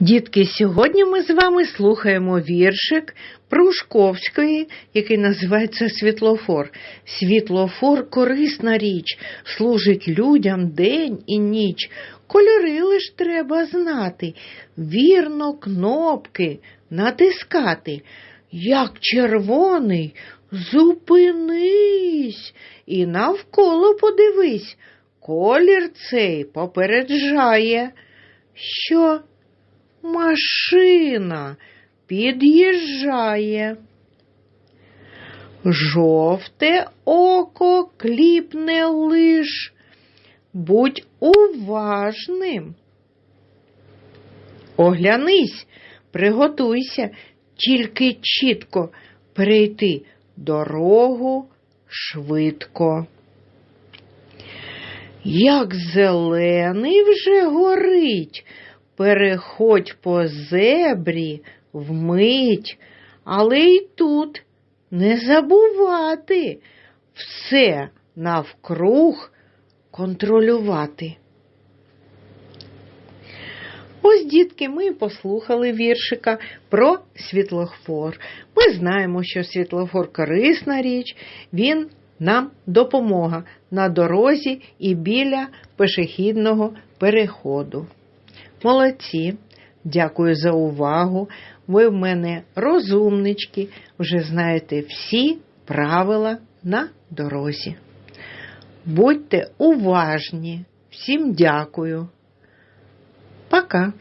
Дітки, сьогодні ми з вами слухаємо віршик Прушковської, який називається Світлофор. Світлофор корисна річ, служить людям день і ніч. Кольори лиш треба знати, вірно кнопки натискати. Як червоний, зупинись і навколо подивись. Колір цей попереджає, що машина під'їжджає. Жовте око кліпне лиш, будь уважним. Оглянись, приготуйся, тільки чітко перейти дорогу швидко. Як зелений вже горить, переходь по зебрі вмить, але й тут не забувати все навкруг контролювати. Ось, дітки, ми послухали віршика про світлофор. Ми знаємо, що світлофор корисна річ, він нам допомога на дорозі і біля пешехідного переходу. Молодці, дякую за увагу. Ви в мене розумнички, вже знаєте всі правила на дорозі. Будьте уважні. Всім дякую. Пока.